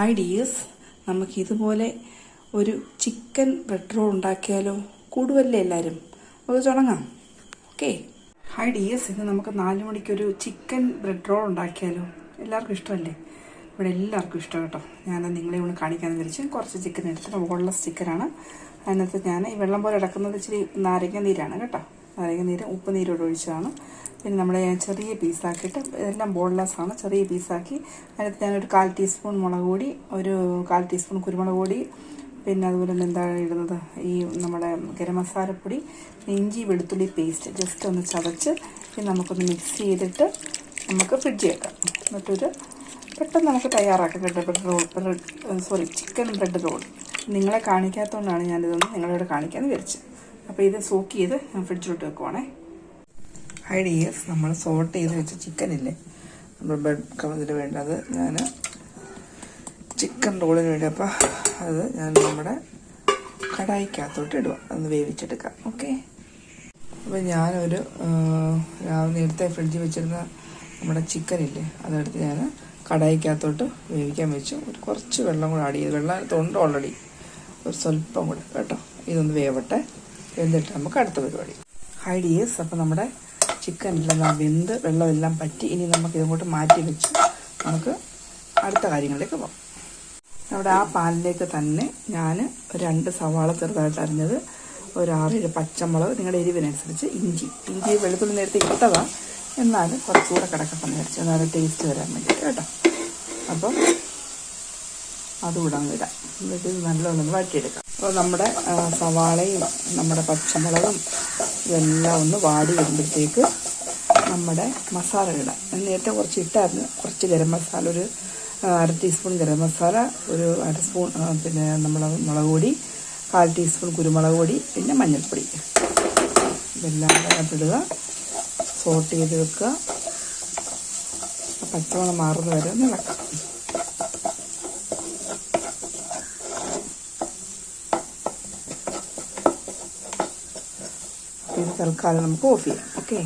Hi dears നമുക്കിതുപോലെ ഒരു chicken bread role ഉണ്ടാക്കിയാലോ? കൂടുവല്ലേ എല്ലാവരും നമുക്ക് തുടങ്ങാം ഓക്കെ ഹായ് ഡിയേഴ്സ് ഇന്ന് നമുക്ക് നാല് മണിക്കൊരു ചിക്കൻ ബ്രെഡ് റോൾ ഉണ്ടാക്കിയാലോ? എല്ലാവർക്കും ഇഷ്ടമല്ലേ? ഇവിടെ എല്ലാവർക്കും ഇഷ്ടം കേട്ടോ. ഞാൻ നിങ്ങളെ ഒന്ന് കാണിക്കാൻ വിചാരിച്ചു കുറച്ച് ചിക്കൻ എടുത്തിട്ട് ബോൺലെസ് ചിക്കനാണ് അതിനകത്ത് ഞാൻ ഈ വെള്ളം പോലെ ഇടക്കുന്നത് ഇച്ചിരി നാരങ്ങ നീരാണ് കേട്ടോ. നാരങ്ങ നീരും ഉപ്പ് നീരോട് ഒഴിച്ചതാണ്. പിന്നെ നമ്മൾ ചെറിയ പീസാക്കിയിട്ട് എല്ലാം ബോൺലെസ് ആണ്. ചെറിയ പീസാക്കി അതിനകത്ത് ഞാനൊരു കാൽ ടീസ്പൂൺ മുളക് പൊടി ഒരു കാൽ ടീസ്പൂൺ കുരുമുളക് പൊടി പിന്നെ അതുപോലെ എന്താണ് ഇടുന്നത്? ഈ നമ്മുടെ ഗരം മസാലപ്പൊടി ഇഞ്ചി വെളുത്തുള്ളി പേസ്റ്റ് ജസ്റ്റ് ഒന്ന് ചതച്ച് ഇത് നമുക്കൊന്ന് മിക്സ് ചെയ്തിട്ട് നമുക്ക് ഫ്രിഡ്ജിൽ വെക്കാം. എന്നിട്ടൊരു പെട്ടെന്ന് നമുക്ക് തയ്യാറാക്കാം. കേട്ടോ bread roll bread sorry chicken bread roll നിങ്ങളെ കാണിക്കാത്തതുകൊണ്ടാണ് ഞാനിതൊന്ന് നിങ്ങളോട് കാണിക്കാൻ വിചാരിച്ചത്. അപ്പോൾ ഇത് സോക്ക് ചെയ്ത് ഫ്രിഡ്ജിലോട്ട് വെക്കുവാണേ. ഹൈ ഡിയേഴ്സ് നമ്മൾ സോൾട്ട് ചെയ്ത് വെച്ച ചിക്കൻ ഇല്ലേ? നമ്മൾ ബ്രെഡ് കവറിന് വേണ്ടത് ഞാൻ ചിക്കൻ റോളിന് വേണ്ടി. അപ്പോൾ അത് ഞാൻ നമ്മുടെ കടായിക്കകത്തോട്ട് ഇടുക ഒന്ന് വേവിച്ചെടുക്കാം. ഓക്കെ അപ്പോൾ ഞാനൊരു രാവിലെ നേരത്തെ ഫ്രിഡ്ജിൽ വെച്ചിരുന്ന നമ്മുടെ ചിക്കൻ ഇല്ലേ? അതെടുത്ത് ഞാൻ കടായിക്കകത്തോട്ട് വേവിക്കാൻ വെച്ചു. ഒരു കുറച്ച് വെള്ളം കൂടെ ആഡ് ചെയ്ത്. വെള്ളം അതിനകത്തുണ്ട് ഓൾറെഡി ഒരു സ്വല്പം കൂടെ. കേട്ടോ? ഇതൊന്ന് വേവട്ടെ. എന്നിട്ട് നമുക്ക് അടുത്ത പരിപാടി. ഹൈ ഡിയേഴ്സ് അപ്പോൾ നമ്മുടെ ചിക്കനെല്ലാം വെന്ത് വെള്ളമെല്ലാം പറ്റി. ഇനി നമുക്ക് ഇതങ്ങോട്ട് മാറ്റി വെച്ച് നമുക്ക് അടുത്ത കാര്യങ്ങളിലേക്ക് പോകാം. അവിടെ ആ പാലിലേക്ക് തന്നെ ഞാൻ രണ്ട് സവാള ചെറുതായിട്ട് അരിഞ്ഞത് ഒരു ആറേഴ് പച്ചമുളക് നിങ്ങളുടെ എരിവിനനുസരിച്ച് ഇഞ്ചി. ഇഞ്ചി വെളുത്തുള്ളി നേരത്തെ ഇട്ടതാണ് എന്നാലും കുറച്ചുകൂടെ കിടക്കട്ടെ നേരത്തെ എന്നാലും ടേസ്റ്റ് വരാൻ വേണ്ടിയിട്ട് കേട്ടോ. അപ്പം അതുകൂടെ അങ്ങ് ഇടാം എന്നിട്ട് ഇത് നല്ലോണം വഴറ്റിയെടുക്കാം. അപ്പോൾ നമ്മുടെ സവാളയും നമ്മുടെ പച്ചമുളകും ഇതെല്ലാം ഒന്ന് വാടി വരുമ്പോഴത്തേക്ക് നമ്മുടെ മസാല ഇടാം നേരത്തെ കുറച്ച് ഇട്ടായിരുന്നു കുറച്ച് ഗരം മസാല ഒരു അര ടീസ്പൂൺ ഗരം മസാല ഒരു അര സ്പൂൺ പിന്നെ നമ്മൾ മുളക് പൊടി കാൽ ടീസ്പൂൺ കുരുമുളക് പൊടി പിന്നെ മഞ്ഞൾപ്പൊടി. ഇതെല്ലാം ഇടുക സോട്ട് ചെയ്ത് വെക്കുക. പച്ചമുളക് പച്ചമണം മാറുന്ന വരെ ഒന്ന് ഇളക്കാം. ഇത് തൽക്കാലം നമുക്ക് ഓഫ് ചെയ്യാം. ഓക്കെ?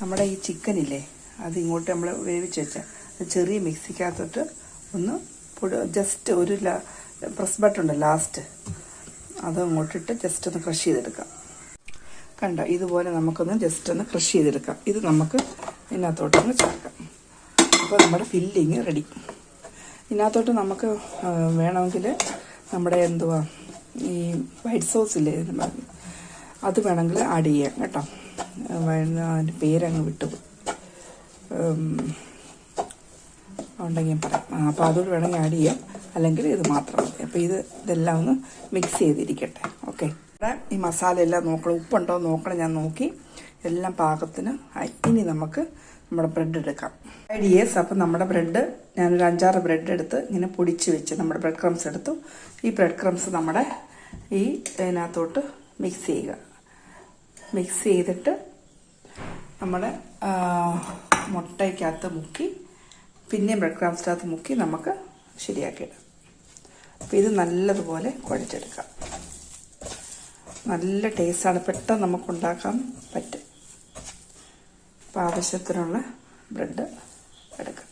നമ്മുടെ ഈ ചിക്കൻ ഇല്ലേ അത് ഇങ്ങോട്ട് നമ്മൾ വേവിച്ച് വെച്ചാൽ അത് ചെറിയ മിക്സിക്കകത്തോട്ട് ഒന്ന് പൊടി ജസ്റ്റ് ഒരു പ്രസ് ബട്ടൺ ഉണ്ട് ലാസ്റ്റ് അത് അങ്ങോട്ടിട്ട് ജസ്റ്റ് ഒന്ന് ക്രഷ് ചെയ്തെടുക്കാം. കണ്ട? ഇതുപോലെ നമുക്കൊന്ന് ജസ്റ്റ് ഒന്ന് ക്രഷ് ചെയ്തെടുക്കാം. ഇത് നമുക്ക് ഇതിനകത്തോട്ടൊന്ന് ചേർക്കാം. അപ്പോൾ നമ്മുടെ ഫില്ലിങ് റെഡി ഇതിനകത്തോട്ട് നമുക്ക് വേണമെങ്കിൽ നമ്മുടെ എന്തുവാ ഈ വൈറ്റ് സോസ് ഇല്ലേ അത് വേണമെങ്കിൽ ആഡ് ചെയ്യാം കേട്ടോ. അതിന്റെ പേരങ്ങ് വിട്ടു. ഉണ്ടെങ്കിൽ ഞാൻ പറയാം. അപ്പോൾ അതുകൊണ്ട് വേണമെങ്കിൽ ആഡ് ചെയ്യാം. അല്ലെങ്കിൽ ഇത് മാത്രം മതി. അപ്പോൾ ഇത് ഇതെല്ലാം ഒന്ന് മിക്സ് ചെയ്തിരിക്കട്ടെ. ഓക്കെ ഈ മസാല എല്ലാം നോക്കണം. ഉപ്പുണ്ടോ നോക്കണം. ഞാൻ നോക്കി. എല്ലാം പാകത്തിന് ഇനി നമുക്ക് നമ്മുടെ ബ്രെഡ് എടുക്കാം. ഐഡിയേഴ്സ് അപ്പം നമ്മുടെ ബ്രെഡ് ഞാനൊരു അഞ്ചാറ് ബ്രെഡ് എടുത്ത് ഇങ്ങനെ പൊടിച്ച് വെച്ച് നമ്മുടെ ബ്രെഡ് ക്രംസ് എടുത്തു. ഈ ബ്രെഡ് ക്രംസ് നമ്മുടെ ഈ ഇതിനകത്തോട്ട് മിക്സ് ചെയ്യുക. മിക്സ് ചെയ്തിട്ട് നമ്മൾ മുട്ടയ്ക്കകത്ത് മുക്കി പിന്നെയും ബ്രെഡ് ക്രാംസിനകത്ത് മുക്കി നമുക്ക് ശരിയാക്കിയിടാം. അപ്പോൾ ഇത് നല്ലതുപോലെ കുഴച്ചെടുക്കാം. നല്ല ടേസ്റ്റാണ് പെട്ടെന്ന് നമുക്ക് ഉണ്ടാക്കാൻ പറ്റും. അപ്പം ആവശ്യത്തിനുള്ള ബ്രെഡ് എടുക്കാം.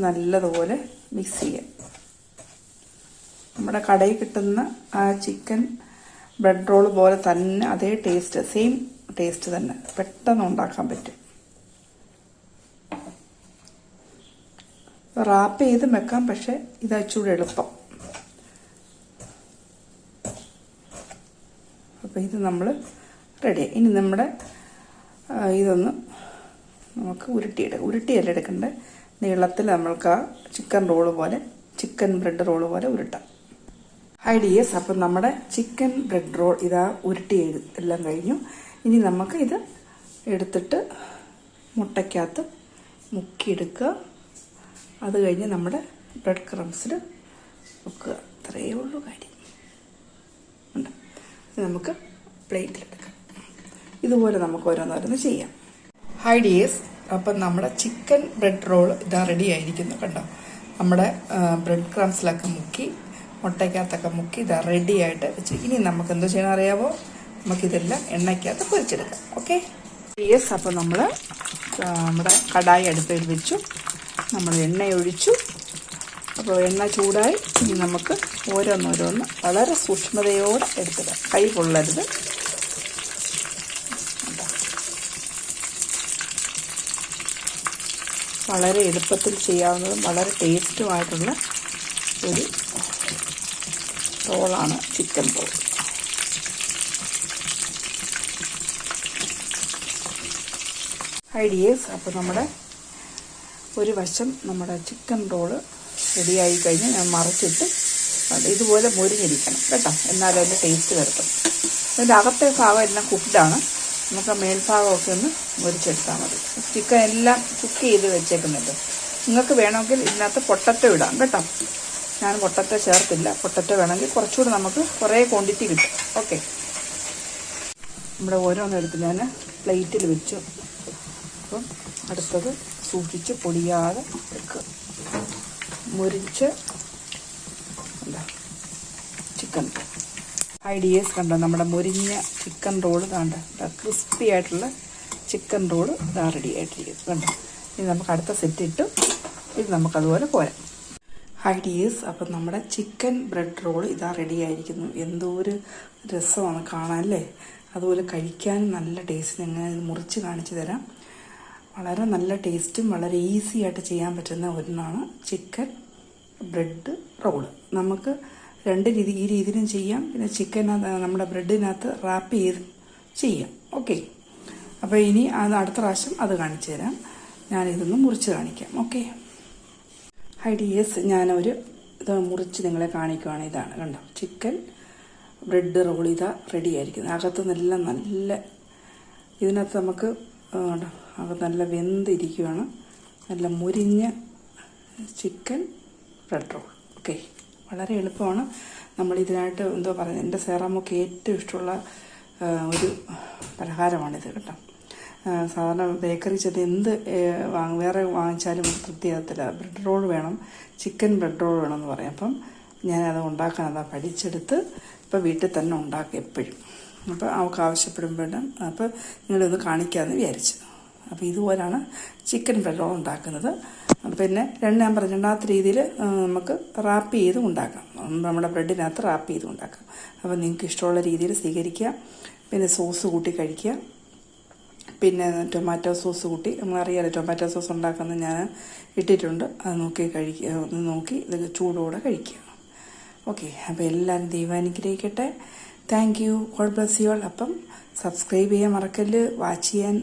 നല്ലതുപോലെ മിക്സ് ചെയ്യാം. നമ്മുടെ കടയിൽ കിട്ടുന്ന ആ ചിക്കൻ ബ്രെഡ് റോൾ പോലെ തന്നെ അതേ ടേസ്റ്റ് സെയിം ടേസ്റ്റ് തന്നെ. പെട്ടെന്ന് ഉണ്ടാക്കാൻ പറ്റും. റാപ്പ് ചെയ്ത് വെക്കാം പക്ഷെ ഇത് ഇച്ചിരി എളുപ്പം. അപ്പോൾ ഇത് നമ്മൾ റെഡി ഇനി നമ്മുടെ ഇതൊന്ന് നമുക്ക് ഉരുട്ടിയെടുക്കാം ഉരുട്ടിയല്ല എടുക്കേണ്ടത് നീളത്തിൽ നമ്മൾക്ക് ആ ചിക്കൻ റോൾ പോലെ ചിക്കൻ ബ്രെഡ് റോൾ പോലെ ഉരുട്ടാം. ഐഡിയസ് അപ്പം നമ്മുടെ ചിക്കൻ ബ്രെഡ് റോൾ ഇതാ ഉരുട്ടി എല്ലാം കഴിഞ്ഞു. ഇനി നമുക്ക് ഇത് എടുത്തിട്ട് മുട്ടയ്ക്കകത്ത് മുക്കിയെടുക്കുക. അത് കഴിഞ്ഞ് നമ്മുടെ ബ്രെഡ് ക്രംസിൽ വെക്കുക. അത്രയേ ഉള്ളൂ കാര്യം. നമുക്ക് പ്ലേറ്റിലെടുക്കാം. ഇതുപോലെ നമുക്ക് ഓരോന്നോരോന്ന് ചെയ്യാം. ഹൈ ഡിയേഴ്സ് അപ്പം നമ്മുടെ ചിക്കൻ ബ്രെഡ് റോൾ ഇതാ റെഡി ആയിരിക്കുന്നു കണ്ടോ? നമ്മുടെ ബ്രെഡ് ക്രംസിലൊക്കെ മുക്കി മുട്ടയ്ക്കകത്തൊക്കെ മുക്കി ഇതാ റെഡി ആയിട്ട് വെച്ച്. ഇനി നമുക്ക് എന്തോ ചെയ്യണം അറിയാമോ നമുക്കിതെല്ലാം എണ്ണയ്ക്കകത്ത് പൊരിച്ചെടുക്കാം. ഓക്കെ യെസ് അപ്പോൾ നമ്മൾ നമ്മുടെ കടായി അടുപ്പിൽ വെച്ചു. നമ്മൾ എണ്ണ ഒഴിച്ചു അപ്പോൾ എണ്ണ ചൂടായി. ഇനി നമുക്ക് ഓരോന്നോരോന്ന് വളരെ സൂക്ഷ്മതയോടെ എടുത്തിടാം. കൈ കൊള്ളരുത്. വളരെ എളുപ്പത്തിൽ ചെയ്യാവുന്നതും വളരെ ടേസ്റ്റുമായിട്ടുള്ള ഒരു റോളാണ് ചിക്കൻ റോൾ. ഐഡിയേഴ്സ് അപ്പോൾ നമ്മുടെ ഒരു വശം നമ്മുടെ ചിക്കൻ റോൾ റെഡിയായി കഴിഞ്ഞ് ഞാൻ മറച്ചിട്ട് ഇതുപോലെ മുരിഞ്ഞിരിക്കണം കേട്ടോ. എന്നാലും അതിന്റെ ടേസ്റ്റ് വരത്തും അതിന്റെ അകത്തെ ഭാഗം എല്ലാം കുക്ക്ഡാണ് നമുക്ക് മേൽഭാഗമൊക്കെ ഒന്ന് മുരിച്ചെടുത്താൽ മതി. ചിക്കൻ എല്ലാം കുക്ക് ചെയ്ത് വെച്ചേക്കുന്നുണ്ട്. നിങ്ങൾക്ക് വേണമെങ്കിൽ ഇതിനകത്ത് പൊട്ടറ്റോ ഇടാം കേട്ടോ. ഞാൻ പൊട്ടറ്റ ചേർത്തില്ല. പൊട്ടറ്റ വേണമെങ്കിൽ കുറച്ചുകൂടി നമുക്ക് കുറേ ക്വാണ്ടിറ്റി കിട്ടും. ഓക്കെ നമ്മുടെ ഓരോന്നെടുത്ത് ഞാൻ പ്ലേറ്റിൽ വെച്ചു. അപ്പം അടുത്തത് സൂക്ഷിച്ച് പൊടിയാതെ വെക്കുക മുരിച്ച് എന്താ? ചിക്കൻ ഐഡിയസ് കണ്ടോ? നമ്മുടെ മുരിഞ്ഞ ചിക്കൻ റോൾ കണ്ട? ക്രിസ്പി ആയിട്ടുള്ള ചിക്കൻ റോൾ റെഡി ആയിട്ടിരിക്കും കണ്ടോ? ഇനി നമുക്ക് അടുത്ത സെറ്റ് ഇട്ടു. ഇത് നമുക്കതുപോലെ പോരാം ഐഡിയസ് അപ്പം നമ്മുടെ ചിക്കൻ ബ്രെഡ് റോൾ ഇതാ റെഡി ആയിരിക്കുന്നു. എന്തോ ഒരു രസമാണ് കാണാൻ അല്ലേ? അതുപോലെ കഴിക്കാൻ നല്ല ടേസ്റ്റ് ഞങ്ങൾ മുറിച്ച് കാണിച്ചു തരാം. വളരെ നല്ല ടേസ്റ്റും വളരെ ഈസി ആയിട്ട് ചെയ്യാൻ പറ്റുന്ന ഒന്നാണ് ചിക്കൻ ബ്രെഡ് റോൾ നമുക്ക് രണ്ട് രീതി ഈ രീതിയിലും ചെയ്യാം. പിന്നെ ചിക്കൻ നമ്മുടെ ബ്രെഡിനകത്ത് റാപ്പ് ചെയ്ത് ചെയ്യാം. ഓക്കെ അപ്പോൾ ഇനി അത് അടുത്ത പ്രാവശ്യം അത് കാണിച്ചു തരാം. ഞാനിതൊന്ന് മുറിച്ച് കാണിക്കാം. ഓക്കെ ഐഡിയസ് ഞാനൊരു ഇത് മുറിച്ച് നിങ്ങളെ കാണിക്കുവാണ്. ഇതാണ് കണ്ടോ? ചിക്കൻ ബ്രെഡ് റോൾ ഇതാ റെഡി ആയിരിക്കുന്നത്. അകത്ത് നല്ല നല്ല ഇതിനകത്ത് നമുക്ക് അകത്ത് നല്ല വെന്തിരിക്കുകയാണ് നല്ല മുരിഞ്ഞ ചിക്കൻ ബ്രെഡ് റോൾ. ഓക്കെ വളരെ എളുപ്പമാണ്. നമ്മൾ ഇതിനായിട്ട് എന്തോ പറയുന്നത്? എന്റെ സേറാമൊക്കെ ഏറ്റവും ഇഷ്ടമുള്ള ഒരു പലഹാരമാണിത് കേട്ടോ. സാധാരണ ബേക്കറി ചെന്ന് എന്ത് വാങ്ങ- വേറെ വാങ്ങിച്ചാലും തൃപ്തിയാകത്തില്ല. ബ്രെഡ് റോൾ വേണം. ചിക്കൻ ബ്രെഡ് റോൾ വേണം എന്ന് പറയും. അപ്പം ഞാനത് ഉണ്ടാക്കാൻ അതാ പഠിച്ചെടുത്ത് ഇപ്പോൾ വീട്ടിൽ തന്നെ ഉണ്ടാക്കും എപ്പോഴും. അപ്പോൾ അവൾക്ക് ആവശ്യപ്പെടുമ്പോഴും അപ്പോൾ നിങ്ങളൊന്ന് കാണിക്കാമെന്ന് വിചാരിച്ചു. അപ്പോൾ ഇതുപോലാണ് ചിക്കൻ ബ്രെഡ് റോൾ ഉണ്ടാക്കുന്നത്. പിന്നെ രണ്ട് ഞാൻ പറഞ്ഞ രണ്ടാമത്തെ രീതിയിൽ നമുക്ക് റാപ്പ് ചെയ്ത് ഉണ്ടാക്കാം. നമ്മുടെ ബ്രെഡിനകത്ത് റാപ്പ് ചെയ്ത് ഉണ്ടാക്കാം. അപ്പോൾ നിങ്ങൾക്ക് ഇഷ്ടമുള്ള രീതിയിൽ സ്വീകരിക്കുക. പിന്നെ സോസ് കൂട്ടി കഴിക്കുക. പിന്നെ ടൊമാറ്റോ സോസ് കൂട്ടി. നമ്മളറിയാലോ ടൊമാറ്റോ സോസ് ഉണ്ടാക്കുന്നത് ഞാൻ ഇട്ടിട്ടുണ്ട്. അത് നോക്കി കഴിക്കുക ഒന്ന് നോക്കി ഇത് ചൂടോടെ കഴിക്കുക. ഓക്കെ അപ്പോൾ എല്ലാവരും ദൈവം അനുഗ്രഹിക്കട്ടെ. Thank you God bless you all അപ്പം സബ്സ്ക്രൈബ് ചെയ്യാൻ മറക്കല്ല് വാച്ച് ചെയ്യാൻ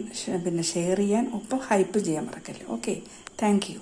പിന്നെ ഷെയർ ചെയ്യാൻ ഒപ്പം ഹൈപ്പ് ചെയ്യാൻ മറക്കല്ല്. Okay thank you